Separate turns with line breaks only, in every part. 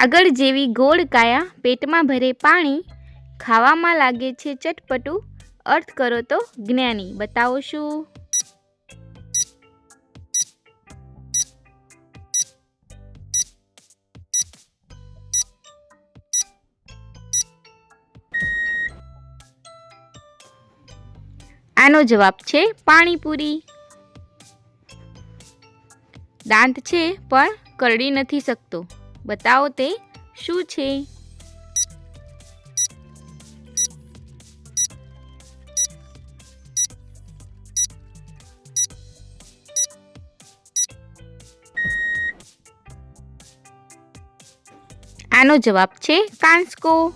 કાગળ જેવી ગોળ કાયા પેટમાં ભરે પાણી ખાવામાં લાગે છે ચટપટું. અર્થ કરો તો જ્ઞાની. બતાવો શું? આનો જવાબ છે પાણીપુરી. દાંત છે, પણ કરડી નથી શકતો. બતાવો તે શું છે? આનો જવાબ છે કાંસકો.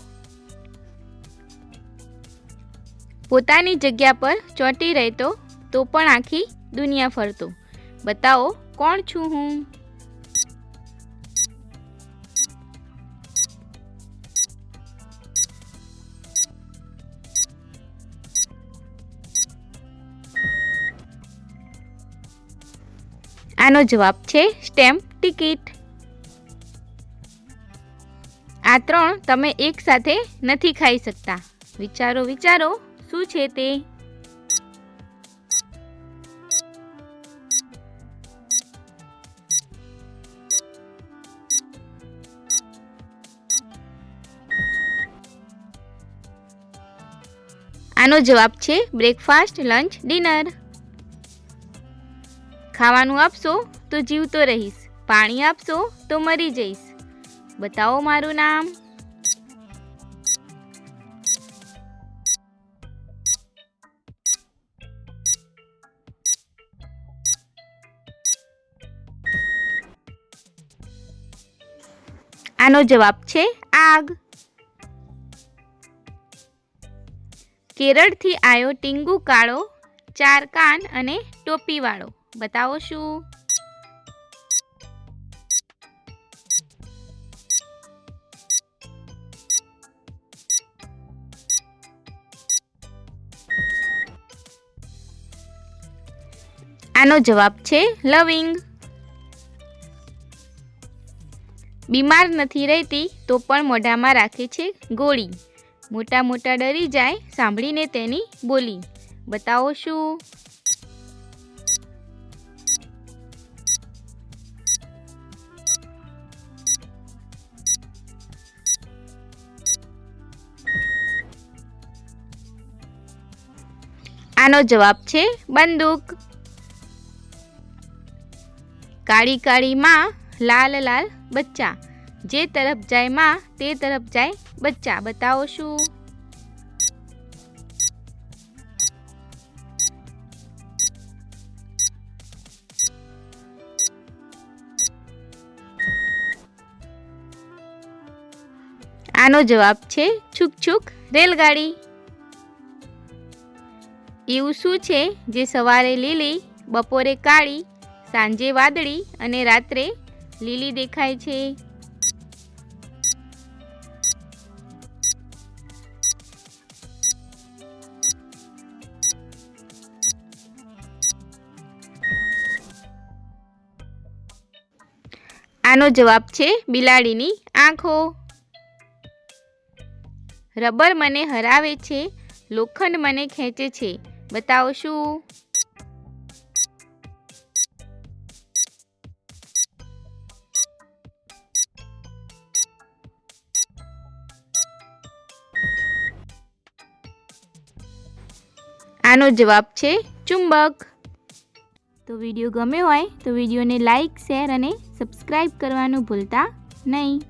પોતાની જગ્યા પર ચોંટી રહેતો તો પણ આખી દુનિયા ફરતો. બતાવો, કોણ છું હું? આનો જવાબ છે સ્ટેમ્પ ટિકિટ. આ ત્રણ તમે એક સાથે નથી ખાઈ શકતા. વિચારો વિચારો, શું છે તે? આનો જવાબ છે બ્રેકફાસ્ટ, લંચ, ડિનર. ખાવાનું આપશો તો જીવતો રહીશ, પાણી આપશો તો મરી જઈશ. બતાવો મારું નામ. આનો જવાબ છે આગ. કેરળથી આવ્યો ટીંગુ કાળો, ચાર કાન અને ટોપીવાળો બતાવો શું આનો જવાબ છે લવિંગ. બીમાર નથી રહેતી તો પણ મોઢામાં રાખે છે ગોળી. મોટા મોટા ડરી જાય સાંભળીને તેની બોલી. બતાવો શું આનો જવાબ છે બંદૂક. કાળી કાળી માં લાલ લાલ બચ્ચા. જે તરફ જાય માં, તે તરફ જાય બચ્ચા. બતાવો શું? આનો જવાબ છે છુક છુક રેલગાડી. એવું શું છે જે સવારે લીલી, બપોરે કાળી, સાંજે વાદળી અને રાત્રે લીલી દેખાય છે? આનો જવાબ છે બિલાડીની આંખો. રબર મને હરાવે છે, લોખંડ મને ખેંચે છે. બતાવો શું આનો જવાબ છે ચુંબક. તો વીડિયો ગમ્યો હોય તો વિડીયોને લાઈક, શેર અને સબસ્ક્રાઈબ કરવાનું ભૂલતા નહીં.